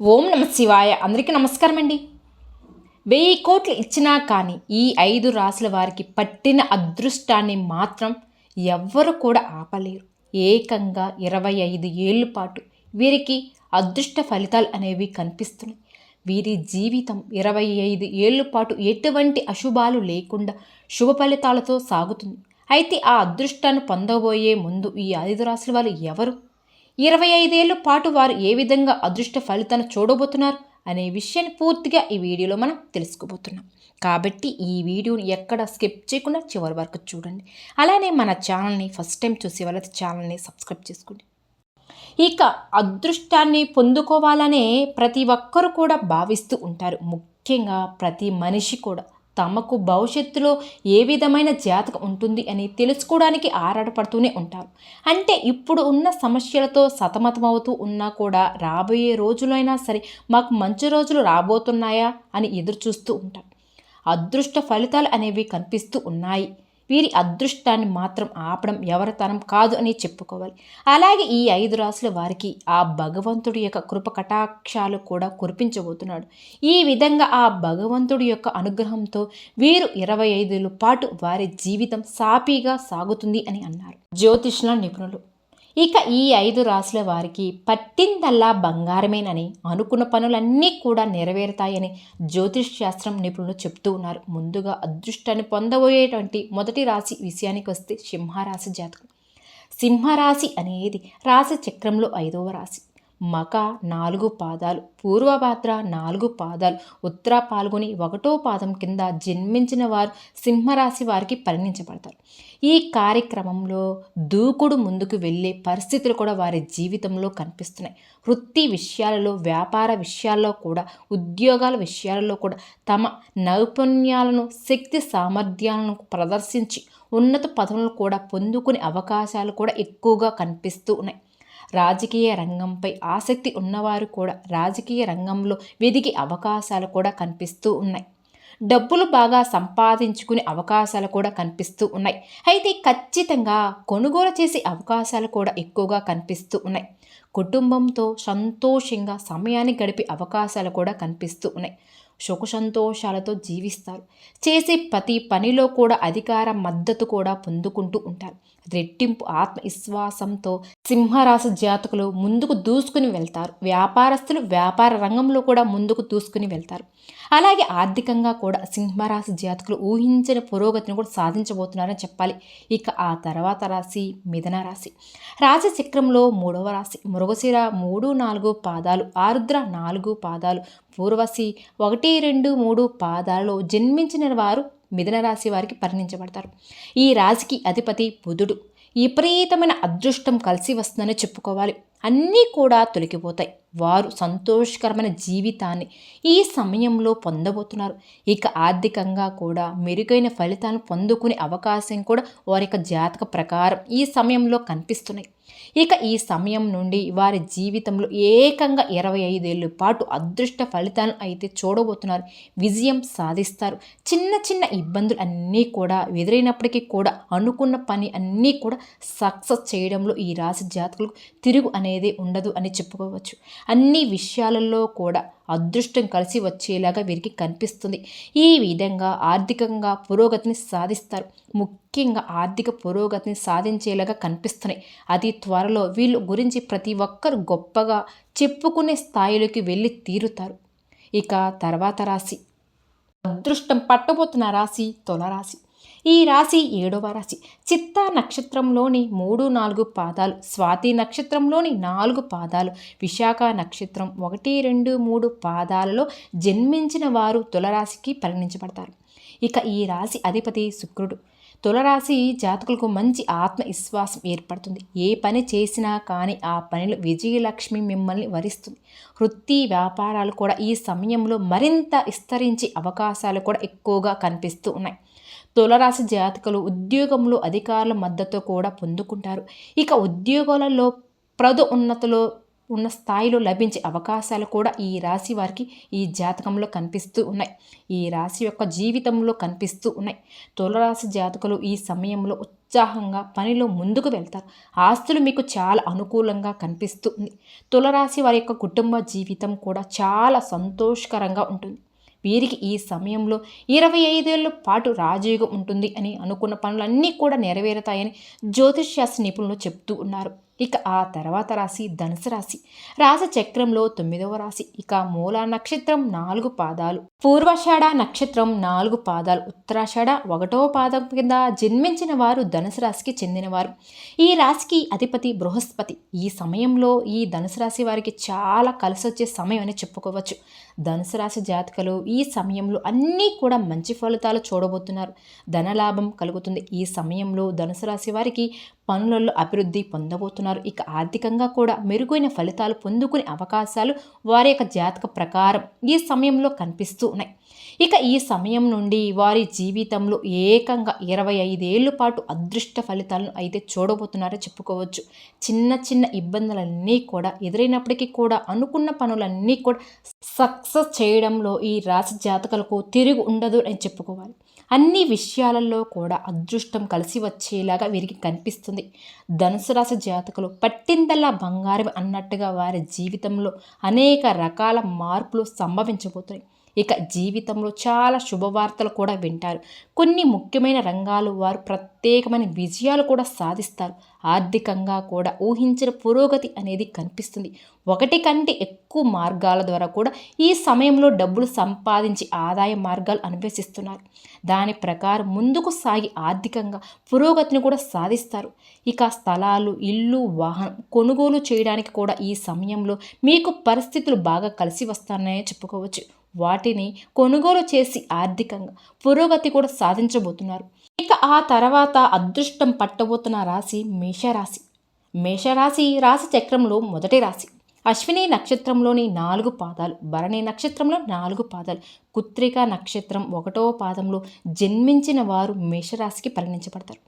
ఓం నమ శివాయ. అందరికీ నమస్కారం అండి వెయ్యి కోట్లు ఇచ్చినా కానీ ఈ ఐదు రాసుల వారికి పట్టిన అదృష్టాన్ని మాత్రం ఎవ్వరు కూడా ఆపలేరు. ఏకంగా ఇరవై ఐదు ఏళ్ళ పాటు వీరికి అదృష్ట ఫలితాలు అనేవి కనిపిస్తున్నాయి. వీరి జీవితం ఇరవై ఐదు ఏళ్ళ పాటు ఎటువంటి అశుభాలు లేకుండా శుభ ఫలితాలతో సాగుతుంది. అయితే ఆ అదృష్టాన్ని పొందబోయే ముందు ఈ ఐదు రాసుల వాళ్ళు ఎవరు? ఇరవై ఐదేళ్ళ పాటు వారు ఏ విధంగా అదృష్ట ఫలితాన్ని చూడబోతున్నారు అనే విషయాన్ని పూర్తిగా ఈ వీడియోలో మనం తెలుసుకోబోతున్నాం. కాబట్టి ఈ వీడియోని ఎక్కడ స్కిప్ చేయకుండా చివరి వరకు చూడండి. అలానే మన ఛానల్ని ఫస్ట్ టైం చూసే వాళ్ళ ఛానల్ని సబ్స్క్రైబ్ చేసుకోండి. ఇక అదృష్టాన్ని పొందుకోవాలనే ప్రతి ఒక్కరు కూడా భావిస్తూ ఉంటారు. ముఖ్యంగా ప్రతి మనిషి కూడా. తమకు భవిష్యత్తులో ఏ విధమైన జాతకం ఉంటుంది అని తెలుసుకోవడానికి ఆరాటపడుతూనే ఉంటారు. అంటే ఇప్పుడు ఉన్న సమస్యలతో సతమతమవుతూ ఉన్నా కూడా రాబోయే రోజులైనా సరే మాకు మంచి రోజులు రాబోతున్నాయా అని ఎదురు చూస్తూ ఉంటారు. అదృష్ట ఫలితాలు అనేవి కనిపిస్తూ ఉన్నాయి. వీరి అదృష్టాన్ని మాత్రం ఆపడం ఎవరితనం కాదు అని చెప్పుకోవాలి. అలాగే ఈ ఐదు రాసుల వారికి ఆ భగవంతుడి యొక్క కృప కటాక్షాలు కూడా కురిపించబోతున్నాడు. ఈ విధంగా ఆ భగవంతుడి యొక్క అనుగ్రహంతో వీరు ఇరవై ఐదుల పాటు వారి జీవితం సాపీగా సాగుతుంది అని అన్నారు. జ్యోతిష్ల నిపుణులు. ఇక ఈ ఐదు రాసుల వారికి పట్టిందల్లా బంగారమేనని అనుకున్న పనులన్నీ కూడా నెరవేరుతాయని జ్యోతిష్ శాస్త్రం నిపుణులు చెప్తూ ఉన్నారు. ముందుగా అదృష్టాన్ని పొందబోయేటువంటి మొదటి రాశి విషయానికి వస్తే సింహరాశి జాతకం. సింహరాశి అనేది రాశి చక్రంలో ఐదవ రాశి. మక నాలుగు పాదాలు పూర్వభాద్ర నాలుగు పాదాలు ఉత్తర పాల్గొని ఒకటో పాదం కింద జన్మించిన వారు సింహరాశి వారికి పరిణించబడతారు ఈ కార్యక్రమంలో దూకుడు ముందుకు వెళ్ళే పరిస్థితులు కూడా వారి జీవితంలో కనిపిస్తున్నాయి. వృత్తి విషయాలలో వ్యాపార విషయాల్లో కూడా ఉద్యోగాల విషయాలలో కూడా తమ నైపుణ్యాలను శక్తి సామర్థ్యాలను ప్రదర్శించి ఉన్నత పదవులను కూడా పొందుకునే అవకాశాలు కూడా ఎక్కువగా కనిపిస్తూ ఉన్నాయి. రాజకీయ రంగంపై ఆసక్తి ఉన్నవారు కూడా రాజకీయ రంగంలో వెదిగే అవకాశాలు కూడా కనిపిస్తూ ఉన్నాయి. డబ్బులు బాగా సంపాదించుకునే అవకాశాలు కూడా కనిపిస్తూ ఉన్నాయి. అయితే ఖచ్చితంగా కొనుగోలు చేసే అవకాశాలు కూడా ఎక్కువగా కనిపిస్తూ ఉన్నాయి. కుటుంబంతో సంతోషంగా సమయాన్ని గడిపే అవకాశాలు కూడా కనిపిస్తూ ఉన్నాయి. సుఖ సంతోషాలతో జీవిస్తారు. చేసే ప్రతి పనిలో కూడా అధికార మద్దతు కూడా పొందుకుంటూ ఉంటారు. రెట్టింపు ఆత్మవిశ్వాసంతో సింహరాశి జాతకులు ముందుకు దూసుకుని వెళ్తారు. వ్యాపారస్తులు వ్యాపార రంగంలో కూడా ముందుకు దూసుకుని వెళ్తారు. అలాగే ఆర్థికంగా కూడా సింహరాశి జాతకులు ఊహించిన పురోగతిని కూడా సాధించబోతున్నారని చెప్పాలి. ఇక ఆ తర్వాత రాశి మిథన రాశి. రాశి చక్రంలో మూడవ రాశి. మృగశిర మూడు నాలుగు పాదాలు. ఆరుద్ర నాలుగు పాదాలు. పూర్వశి ఒకటి రెండు మూడు పాదాలలో జన్మించిన వారు మిథున రాశి వారికి పరిణించబడతారు. ఈ రాశికి అధిపతి బుధుడు. విపరీతమైన అదృష్టం కలిసి వస్తుందని చెప్పుకోవాలి. అన్నీ కూడా తొలగిపోతాయి. వారు సంతోషకరమైన జీవితాన్ని ఈ సమయంలో పొందబోతున్నారు. ఇక ఆర్థికంగా కూడా మెరుగైన ఫలితాలను పొందుకునే అవకాశం కూడా వారి యొక్క జాతక ప్రకారం ఈ సమయంలో కనిపిస్తున్నాయి. ఇక ఈ సమయం నుండి వారి జీవితంలో ఏకంగా ఇరవై ఐదేళ్ళ పాటు అదృష్ట ఫలితాలను అయితే చూడబోతున్నారు. విజయం సాధిస్తారు. చిన్న చిన్న ఇబ్బందులు అన్నీ కూడా ఎదురైనప్పటికీ కూడా అనుకున్న పని అన్నీ కూడా సక్సెస్ చేయడంలో ఈ రాశి జాతకులకు తిరుగు అనేది ఉండదు అని చెప్పుకోవచ్చు. అన్ని విషయాలలో కూడా అదృష్టం కలిసి వచ్చేలాగా వీరికి కనిపిస్తుంది. ఈ విధంగా ఆర్థికంగా పురోగతిని సాధిస్తారు. ముఖ్యంగా ఆర్థిక పురోగతిని సాధించేలాగా కనిపిస్తున్నాయి. అతి త్వరలో వీళ్ళు గురించి ప్రతి ఒక్కరు గొప్పగా చెప్పుకునే స్థాయిలోకి వెళ్ళి తీరుతారు. ఇక తర్వాత రాశి. అదృష్టం పట్టబోతున్న రాశి తులరాశి ఈ రాశి ఏడవ రాశి. చిత్తా నక్షత్రంలోని మూడు నాలుగు పాదాలు స్వాతి నక్షత్రంలోని నాలుగు పాదాలు విశాఖ నక్షత్రం ఒకటి రెండు మూడు పాదాలలో జన్మించిన వారు తులరాశికి పరిగణించబడతారు. ఇక ఈ రాశి అధిపతి శుక్రుడు. తులరాశి జాతకులకు మంచి ఆత్మవిశ్వాసం ఏర్పడుతుంది. ఏ పని చేసినా కానీ ఆ పనిలో విజయలక్ష్మి మిమ్మల్ని వరిస్తుంది. వృత్తి వ్యాపారాలు కూడా ఈ సమయంలో మరింత విస్తరించే అవకాశాలు కూడా ఎక్కువగా కనిపిస్తూ ఉన్నాయి. తులరాశి జాతకులు ఉద్యోగంలో అధికారుల మద్దతు కూడా పొందుకుంటారు. ఇక ఉద్యోగాలలో ప్రదు ఉన్నతలో ఉన్న స్థాయిలో లభించే అవకాశాలు కూడా ఈ రాశి వారికి ఈ జాతకంలో కనిపిస్తూ ఉన్నాయి. ఈ రాశి యొక్క జీవితంలో కనిపిస్తూ ఉన్నాయి. తులరాశి జాతకులు ఈ సమయంలో ఉత్సాహంగా పనిలో ముందుకు వెళ్తారు. ఆస్తులు మీకు చాలా అనుకూలంగా కనిపిస్తుంది తులరాశి వారి యొక్క కుటుంబ జీవితం కూడా చాలా సంతోషకరంగా ఉంటుంది. వీరికి ఈ సమయంలో ఇరవై ఐదేళ్ళ పాటు రాజయోగం ఉంటుంది అని అనుకున్న పనులన్నీ కూడా నెరవేరుతాయని జ్యోతిష్శాస్త్ర నిపుణులు చెప్తూ ఉన్నారు. ఇక ఆ తర్వాత రాశి ధనుసు రాశి. రాశి చక్రంలో తొమ్మిదవ రాశి. ఇక మూల నక్షత్రం నాలుగు పాదాలు. పూర్వషాఢ నక్షత్రం నాలుగు పాదాలు. ఉత్తరాషాఢ ఒకటవ పాదం కింద జన్మించిన వారు ధనుసు రాశికి చెందినవారు. ఈ రాశికి అధిపతి బృహస్పతి. ఈ సమయంలో ఈ ధనుసు రాశి వారికి చాలా కలిసి వచ్చే సమయం అని చెప్పుకోవచ్చు. ధనుసు రాశి జాతకలు ఈ సమయంలో అన్నీ కూడా మంచి ఫలితాలు చూడబోతున్నారు. ధనలాభం కలుగుతుంది. ఈ సమయంలో ధనుసు రాశి వారికి పనులలో అభివృద్ధి పొందబోతున్నారు. ఇక ఆర్థికంగా కూడా మెరుగైన ఫలితాలు పొందుకునే అవకాశాలు వారి యొక్క జాతక ప్రకారం ఈ సమయంలో కనిపిస్తూ ఉన్నాయి. ఇక ఈ సమయం నుండి వారి జీవితంలో ఏకంగా ఇరవై ఐదేళ్ళ పాటు అదృష్ట ఫలితాలను అయితే చూడబోతున్నారో చెప్పుకోవచ్చు. చిన్న చిన్న ఇబ్బందులన్నీ కూడా ఎదురైనప్పటికీ కూడా అనుకున్న పనులన్నీ కూడా సక్సెస్ చేయడంలో ఈ రాశి జాతకులకు తిరిగి ఉండదు అని చెప్పుకోవాలి. అన్ని విషయాలలో కూడా అదృష్టం కలిసి వచ్చేలాగా వీరికి కనిపిస్తుంది. ధనుసు రాశి జాతకులు పట్టిందల్లా బంగారం అన్నట్టుగా వారి జీవితంలో అనేక రకాల మార్పులు సంభవించబోతున్నాయి. ఇక జీవితంలో చాలా శుభవార్తలు కూడా వింటారు. కొన్ని ముఖ్యమైన రంగాలు వారు ప్రత్యేకమైన విజయాలు కూడా సాధిస్తారు. ఆర్థికంగా కూడా ఊహించిన పురోగతి అనేది కనిపిస్తుంది. ఒకటి కంటే ఎక్కువ మార్గాల ద్వారా కూడా ఈ సమయంలో డబ్బులు సంపాదించి ఆదాయ మార్గాలు అన్వేషిస్తున్నారు. దాని ప్రకారం ముందుకు సాగి ఆర్థికంగా పురోగతిని కూడా సాధిస్తారు. ఇక స్థలాలు ఇల్లు వాహనం కొనుగోలు చేయడానికి కూడా ఈ సమయంలో మీకు పరిస్థితులు బాగా కలిసి వస్తాయనే చెప్పుకోవచ్చు. వాటిని కొనుగోలు చేసి ఆర్థికంగా పురోగతి కూడా సాధించబోతున్నారు. ఇక ఆ తర్వాత అదృష్టం పట్టబోతున్న రాశి మేషరాశి. మేషరాశి రాశి చక్రంలో మొదటి రాశి. అశ్విని నక్షత్రంలోని నాలుగు పాదాలు భరణి నక్షత్రంలో నాలుగు పాదాలు కుత్రిక నక్షత్రం ఒకటో పాదంలో జన్మించిన వారు మేషరాశికి పరిగణించబడతారు.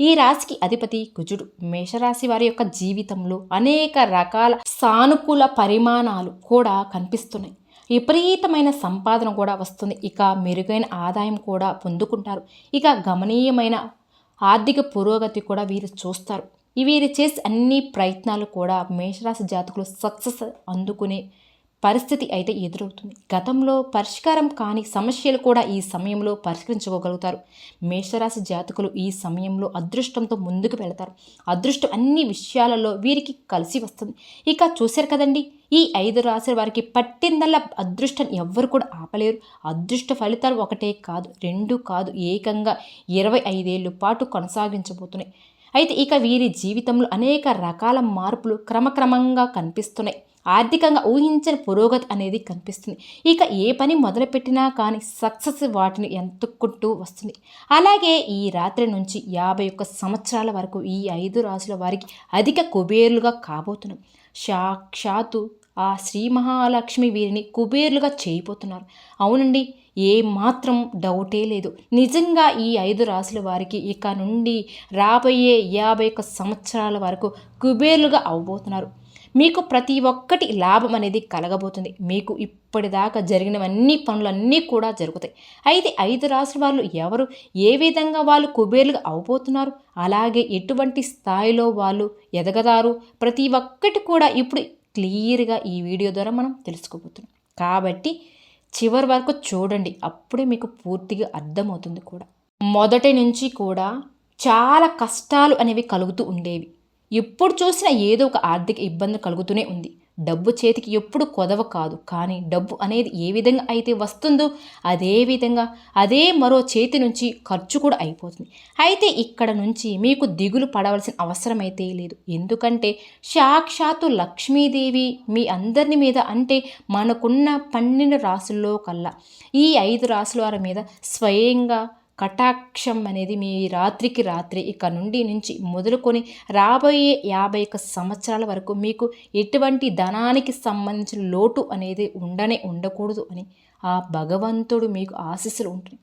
ఈ రాశికి అధిపతి కుజుడు. మేషరాశి వారి యొక్క జీవితంలో అనేక రకాల సానుకూల పరిమాణాలు కూడా కనిపిస్తున్నాయి. విపరీతమైన సంపాదన కూడా వస్తుంది. ఇక మెరుగైన ఆదాయం కూడా పొందుకుంటారు. ఇక గమనీయమైన ఆర్థిక పురోగతి కూడా వీరు చూస్తారు. వీరు చేసే అన్ని ప్రయత్నాలు కూడా మేషరాశి జాతకులు సక్సెస్ అందుకునే పరిస్థితి అయితే ఎదురవుతుంది. గతంలో పరిష్కారం కాని సమస్యలు కూడా ఈ సమయంలో పరిష్కరించుకోగలుగుతారు. మేషరాశి జాతకులు ఈ సమయంలో అదృష్టంతో ముందుకు వెళతారు. అదృష్టం అన్ని విషయాలలో వీరికి కలిసి వస్తుంది. ఇక చూశారు కదండి ఈ ఐదు రాశుల వారికి పట్టిందల్లా అదృష్టం ఎవ్వరు కూడా ఆపలేరు. అదృష్ట ఫలితాలు ఒకటే కాదు రెండు కాదు ఏకంగా ఇరవై ఐదేళ్ళు పాటు కొనసాగించబోతున్నాయి. అయితే ఇక వీరి జీవితంలో అనేక రకాల మార్పులు క్రమక్రమంగా కనిపిస్తున్నాయి. ఆర్థికంగా ఊహించని పురోగతి అనేది కనిపిస్తుంది. ఇక ఏ పని మొదలుపెట్టినా కానీ సక్సెస్ వాటిని ఎంతుక్కుంటూ వస్తుంది. అలాగే ఈ రాత్రి నుంచి యాభై ఒక్క సంవత్సరాల వరకు ఈ ఐదు రాసుల వారికి అధిక కుబేరులుగా కాబోతున్నాం సాక్షాత్తు ఆ శ్రీ మహాలక్ష్మి వీరిని కుబేరులుగా చేయబోతున్నారు. అవునండి ఏ మాత్రం డౌటే లేదు. నిజంగా ఈ ఐదు రాసుల వారికి ఇక నుండి రాబోయే యాభై ఒక్క సంవత్సరాల వరకు కుబేరులుగా అవబోతున్నారు. మీకు ప్రతి ఒక్కటి లాభం అనేది కలగబోతుంది. మీకు ఇప్పటిదాకా జరిగినవన్నీ పనులన్నీ కూడా జరుగుతాయి. అయితే ఐదు రాసుల వాళ్ళు ఎవరు ఏ విధంగా వాళ్ళు కుబేరులుగా అవబోతున్నారు? అలాగే ఎటువంటి స్థాయిలో వాళ్ళు ఎదగదారు ప్రతి ఒక్కటి కూడా ఇప్పుడు క్లియర్గా ఈ వీడియో ద్వారా మనం తెలుసుకోబోతున్నాం. కాబట్టి చివరి వరకు చూడండి. అప్పుడే మీకు పూర్తిగా అర్థమవుతుంది కూడా. మొదటి నుంచి కూడా చాలా కష్టాలు అనేవి కలుగుతూ ఉండేవి. ఎప్పుడు చూసినా ఏదో ఒక ఆర్థిక ఇబ్బంది కలుగుతూనే ఉంది. డబ్బు చేతికి ఎప్పుడు కొదవ కాదు. కానీ డబ్బు అనేది ఏ విధంగా అయితే వస్తుందో అదే విధంగా అదే మరో చేతి నుంచి ఖర్చు కూడా అయిపోతుంది. అయితే ఇక్కడ నుంచి మీకు దిగులు పడవలసిన అవసరం అయితే లేదు. ఎందుకంటే సాక్షాత్తు లక్ష్మీదేవి మీ అందరిని మీద అంటే మనకున్న పన్నెండు రాసుల్లో కల్లా. ఈ ఐదు రాసుల వారి మీద స్వయంగా కటాక్షం అనేది మీ రాత్రికి రాత్రి ఇక నుండి నుంచి మొదలుకొని రాబోయే యాభై ఒక్క సంవత్సరాల వరకు మీకు ఎటువంటి ధనానికి సంబంధించిన లోటు అనేది ఉండనే ఉండకూడదు అని ఆ భగవంతుడు మీకు ఆశీస్సులు ఉంటుంది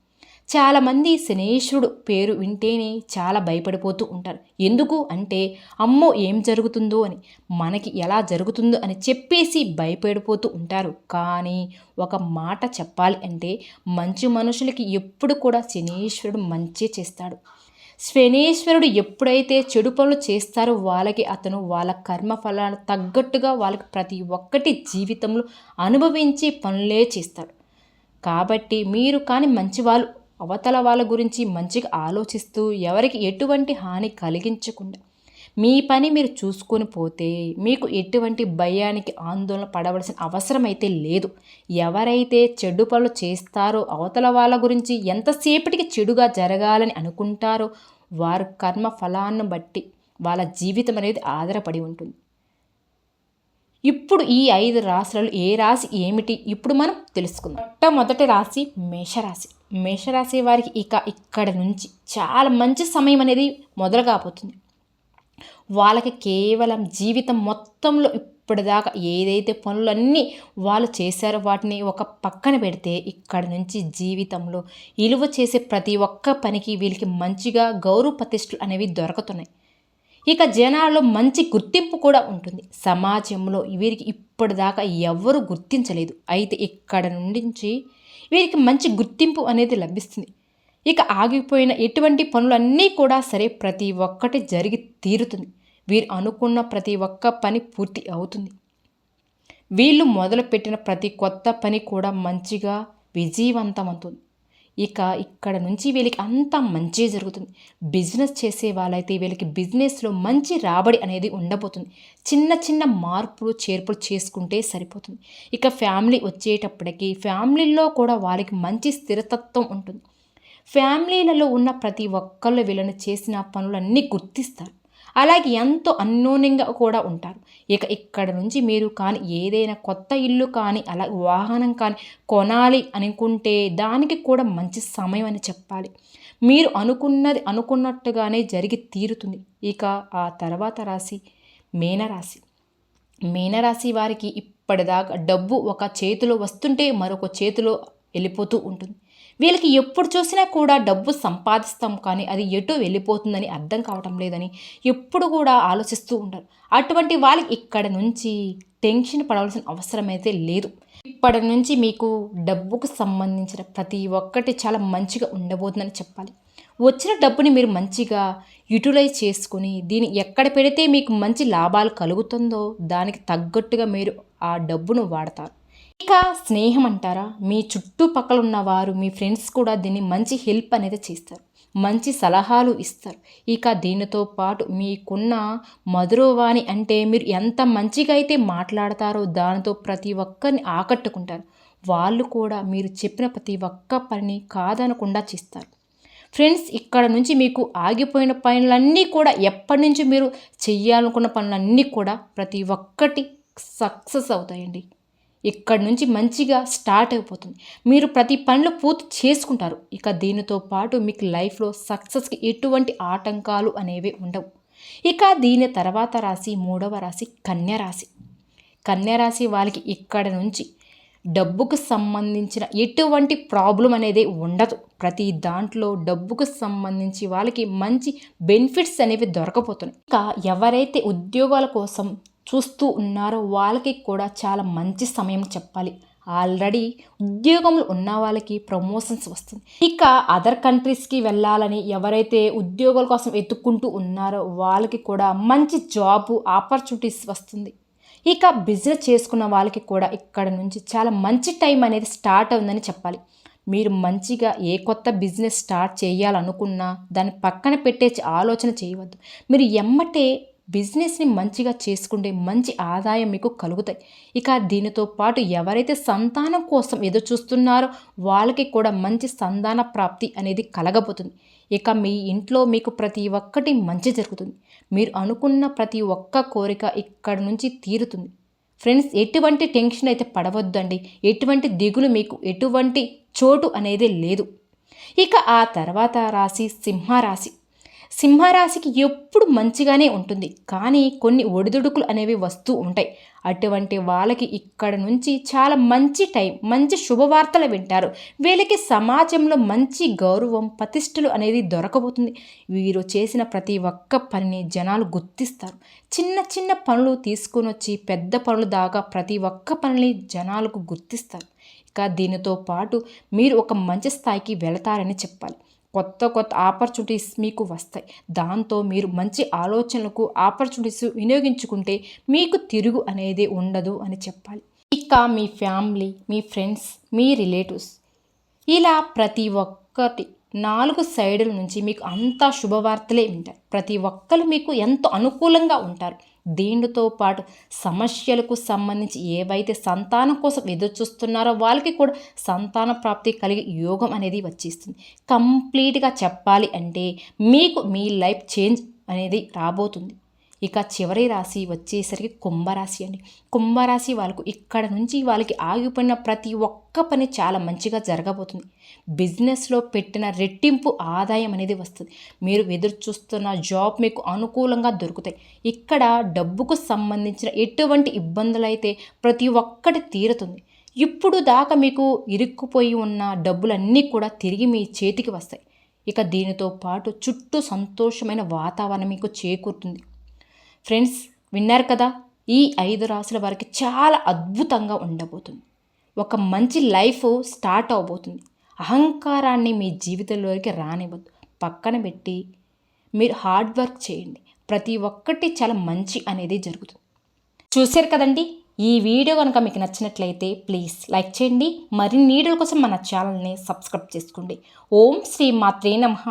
చాలామంది శనేశ్వరుడు పేరు వింటేనే చాలా భయపడిపోతూ ఉంటారు. ఎందుకు అంటే అమ్మో ఏం జరుగుతుందో అని మనకి ఎలా జరుగుతుందో అని చెప్పేసి భయపడిపోతూ ఉంటారు. కానీ ఒక మాట చెప్పాలి అంటే మంచి మనుషులకి ఎప్పుడు కూడా శనేశ్వరుడు మంచి చేస్తాడు. శనేశ్వరుడు ఎప్పుడైతే చెడు పనులు చేస్తారో వాళ్ళకి అతను వాళ్ళ కర్మ ఫలాలు తగ్గట్టుగా వాళ్ళకి ప్రతి ఒక్కటి జీవితంలో అనుభవించి పనులే చేస్తాడు. కాబట్టి మీరు కానీ మంచి వాళ్ళు అవతల వాళ్ళ గురించి మంచిగా ఆలోచిస్తూ ఎవరికి ఎటువంటి హాని కలిగించకుండా మీ పని మీరు చూసుకొని పోతే మీకు ఎటువంటి భయానికి ఆందోళన పడవలసిన అవసరం అయితే లేదు. ఎవరైతే చెడు పనులు చేస్తారో అవతల వాళ్ళ గురించి ఎంతసేపటికి చెడుగా జరగాలని అనుకుంటారో వారు కర్మ ఫలాన్ని బట్టి వాళ్ళ జీవితం అనేది ఆధారపడి ఉంటుంది. ఇప్పుడు ఈ ఐదు రాశులలో ఏ రాశి ఏమిటి? ఇప్పుడు మనం తెలుసుకుందాం. మొట్టమొదటి రాశి మేషరాశి. మేషరాశి వారికి ఇక ఇక్కడ నుంచి చాలా మంచి సమయం అనేది మొదలు కాబోతుంది వాళ్ళకి కేవలం జీవితం మొత్తంలో ఇప్పటిదాకా ఏదైతే పనులన్నీ వాళ్ళు చేశారో వాటిని ఒక పక్కన పెడితే ఇక్కడ నుంచి జీవితంలో ఇలువ చేసే ప్రతి ఒక్క పనికి వీళ్ళకి మంచిగా గౌరవ ప్రతిష్టలు అనేవి దొరుకుతున్నాయి. ఇక జనాల్లో మంచి గుర్తింపు కూడా ఉంటుంది. సమాజంలో వీరికి ఇప్పటిదాకా ఎవరు గుర్తించలేదు. అయితే ఇక్కడ నుంచి వీరికి మంచి గుర్తింపు అనేది లభిస్తుంది. ఇక ఆగిపోయిన ఎటువంటి పనులన్నీ కూడా సరే ప్రతి ఒక్కటి జరిగి తీరుతుంది. వీరు అనుకున్న ప్రతి ఒక్క పని పూర్తి అవుతుంది. వీళ్ళు మొదలుపెట్టిన ప్రతి కొత్త పని కూడా మంచిగా విజయవంతమవుతుంది. ఇక ఇక్కడ నుంచి వీళ్ళకి అంతా మంచి జరుగుతుంది. బిజినెస్ చేసే వాళ్ళైతే వీళ్ళకి బిజినెస్లో మంచి రాబడి అనేది ఉండబోతుంది. చిన్న చిన్న మార్పులు చేర్పులు చేసుకుంటే సరిపోతుంది. ఇక ఫ్యామిలీ వచ్చేటప్పటికి ఫ్యామిలీలో కూడా వాళ్ళకి మంచి స్థిరతత్వం ఉంటుంది. ఫ్యామిలీలలో ఉన్న ప్రతి ఒక్కళ్ళు వీళ్ళని చేసిన పనులన్నీ గుర్తిస్తారు. అలాగే ఎంతో అన్యోన్యంగా కూడా ఉంటారు. ఇక ఇక్కడ నుంచి మీరు కానీ ఏదైనా కొత్త ఇల్లు కానీ అలా వాహనం కానీ కొనాలి అనుకుంటే దానికి కూడా మంచి సమయం అని చెప్పాలి. మీరు అనుకున్నది అనుకున్నట్టుగానే జరిగి తీరుతుంది. ఇక ఆ తర్వాత రాశి మీనరాశి. మీనరాశి వారికి ఇప్పటిదాకా డబ్బు ఒక చేతిలో వస్తుంటే మరొక చేతిలో వెళ్ళిపోతూ ఉంటుంది. వీళ్ళకి ఎప్పుడు చూసినా కూడా డబ్బు సంపాదిస్తాం కానీ అది ఎటు వెళ్ళిపోతుందని అర్థం కావటం లేదని ఎప్పుడు కూడా ఆలోచిస్తూ ఉంటారు అటువంటి వాళ్ళకి ఇక్కడ నుంచి టెన్షన్ పడవలసిన అవసరం అయితే లేదు. ఇప్పటి నుంచి మీకు డబ్బుకు సంబంధించిన ప్రతి ఒక్కటి చాలా మంచిగా ఉండబోతుందని చెప్పాలి. వచ్చిన డబ్బుని మీరు మంచిగా యూటిలైజ్ చేసుకుని దీన్ని ఎక్కడ పెడితే మీకు మంచి లాభాలు కలుగుతుందో దానికి తగ్గట్టుగా మీరు ఆ డబ్బును వాడతారు. ఇక స్నేహం అంటారా? మీ చుట్టుపక్కల ఉన్నవారు మీ ఫ్రెండ్స్ కూడా దీన్ని మంచి హెల్ప్ అనేది చేస్తారు. మంచి సలహాలు ఇస్తారు. ఇక దీనితో పాటు మీకున్న మధురవాణి అంటే మీరు ఎంత మంచిగా అయితే మాట్లాడతారో దానితో ప్రతి ఒక్కరిని ఆకట్టుకుంటారు. వాళ్ళు కూడా మీరు చెప్పిన ప్రతి ఒక్క పనిని కాదనకుండా చేస్తారు. ఫ్రెండ్స్ ఇక్కడ నుంచి మీకు ఆగిపోయిన పనులన్నీ కూడా ఎప్పటి నుంచి మీరు చెయ్యాలనుకున్న పనులన్నీ కూడా ప్రతి ఒక్కటి సక్సెస్ అవుతాయండి. ఇక్కడి నుంచి మంచిగా స్టార్ట్ అయిపోతుంది. మీరు ప్రతి పనులు పూర్తి చేసుకుంటారు. ఇక దీనితో పాటు మీకు లైఫ్లో సక్సెస్కి ఎటువంటి ఆటంకాలు అనేవి ఉండవు. ఇక దీని తర్వాత రాశి మూడవ రాశి కన్యరాశి కన్యరాశి వాళ్ళకి ఇక్కడ నుంచి డబ్బుకు సంబంధించిన ఎటువంటి ప్రాబ్లం అనేది ఉండదు. ప్రతి దాంట్లో డబ్బుకు సంబంధించి వాళ్ళకి మంచి బెనిఫిట్స్ అనేవి దొరకపోతున్నాయి. ఇక ఎవరైతే ఉద్యోగాల కోసం చూస్తూ ఉన్నారో. వాళ్ళకి కూడా చాలా మంచి సమయం చెప్పాలి. ఆల్రెడీ ఉద్యోగంలో ఉన్న వాళ్ళకి ప్రమోషన్స్ వస్తుంది. ఇక అదర్ కంట్రీస్కి వెళ్ళాలని ఎవరైతే ఉద్యోగాల కోసం వెతుక్కుంటూ ఉన్నారో వాళ్ళకి కూడా మంచి జాబ్ ఆపర్చునిటీస్ వస్తుంది. ఇక బిజినెస్ చేసుకున్న వాళ్ళకి కూడా ఇక్కడ నుంచి చాలా మంచి టైం అనేది స్టార్ట్ అవుందని చెప్పాలి. మీరు మంచిగా ఏ కొత్త బిజినెస్ స్టార్ట్ చేయాలనుకున్నా దాన్ని పక్కన పెట్టే ఆలోచన చేయవద్దు. మీరు ఎమ్మటే బిజినెస్ని మంచిగా చేసుకుంటే మంచి ఆదాయం మీకు కలుగుతాయి. ఇక దీనితో పాటు ఎవరైతే సంతానం కోసం ఎదురు చూస్తున్నారో వాళ్ళకి కూడా మంచి సంతాన ప్రాప్తి అనేది కలగబోతుంది. ఇక మీ ఇంట్లో మీకు ప్రతి ఒక్కటి మంచి జరుగుతుంది. మీరు అనుకున్న ప్రతి ఒక్క కోరిక ఇక్కడ నుంచి తీరుతుంది. ఫ్రెండ్స్ ఎటువంటి టెన్షన్ అయితే పడవద్దండి. ఎటువంటి దిగులు మీకు ఎటువంటి చోటు అనేది లేదు. ఇక ఆ తర్వాత రాశి సింహరాశి. సింహరాశికి ఎప్పుడు మంచిగానే ఉంటుంది. కానీ కొన్ని ఒడిదుడుకులు అనేవి వస్తూ ఉంటాయి. అటువంటి వాళ్ళకి ఇక్కడ నుంచి చాలా మంచి టైం మంచి శుభవార్తలు వింటారు. వీళ్ళకి సమాజంలో మంచి గౌరవం ప్రతిష్టలు అనేది దొరకబోతుంది. వీరు చేసిన ప్రతి ఒక్క పనిని జనాలు గుర్తిస్తారు. చిన్న చిన్న పనులు తీసుకొని వచ్చి పెద్ద పనులు దాకా ప్రతి ఒక్క పనిని జనాలకు గుర్తిస్తారు. ఇక దీనితో పాటు మీరు ఒక మంచి స్థాయికి వెళతారని చెప్పాలి. కొత్త కొత్త ఆపర్చునిటీస్ మీకు వస్తాయి. దాంతో మీరు మంచి ఆలోచనలకు ఆపర్చునిటీస్ వినియోగించుకుంటే మీకు తిరుగు అనేది ఉండదు అని చెప్పాలి. ఇక మీ ఫ్యామిలీ మీ ఫ్రెండ్స్ మీ రిలేటివ్స్. ఇలా ప్రతి ఒక్కటి నాలుగు సైడుల నుంచి మీకు అంతా శుభవార్తలే ఉంటారు ప్రతి ఒక్కరు మీకు ఎంతో అనుకూలంగా ఉంటారు. దీనితో పాటు సమస్యలకు సంబంధించి ఏవైతే సంతానం కోసం ఎదురు చూస్తున్నారో వాళ్ళకి కూడా సంతాన ప్రాప్తి కలిగే యోగం అనేది వచ్చేస్తుంది. కంప్లీట్గా చెప్పాలి అంటే మీకు మీ లైఫ్ చేంజ్ అనేది రాబోతుంది. ఇక చివరి రాశి వచ్చేసరికి కుంభరాశి అండి. కుంభరాశి వాళ్ళకు ఇక్కడ నుంచి వాళ్ళకి ఆగిపోయిన ప్రతి ఒక్క పని చాలా మంచిగా జరగబోతుంది. బిజినెస్లో పెట్టిన రెట్టింపు ఆదాయం అనేది వస్తుంది. మీరు ఎదురు చూస్తున్న జాబ్ మీకు అనుకూలంగా దొరుకుతాయి. ఇక్కడ డబ్బుకు సంబంధించిన ఎటువంటి ఇబ్బందులు అయితే ప్రతి ఒక్కటి తీరుతుంది. ఇప్పుడు దాకా మీకు ఇరుక్కుపోయి ఉన్న డబ్బులన్నీ కూడా తిరిగి మీ చేతికి వస్తాయి. ఇక దీనితో పాటు చుట్టూ సంతోషమైన వాతావరణం మీకు చేకూరుతుంది. ఫ్రెండ్స్ విన్నారు కదా ఈ ఐదు రాసుల వారికి చాలా అద్భుతంగా ఉండబోతుంది. ఒక మంచి లైఫ్ స్టార్ట్ అవబోతుంది. అహంకారాన్ని మీ జీవితంలోకి రానివ్వద్దు. పక్కన పెట్టి మీరు హార్డ్ వర్క్ చేయండి. ప్రతి ఒక్కటి చాలా మంచి అనేది జరుగుతుంది. చూశారు కదండి? ఈ వీడియో కనుక మీకు నచ్చినట్లయితే ప్లీజ్ లైక్ చేయండి. మరిన్ని వీడియోల కోసం మన ఛానల్ని సబ్స్క్రైబ్ చేసుకోండి. ఓం శ్రీ మాత్రే నమః.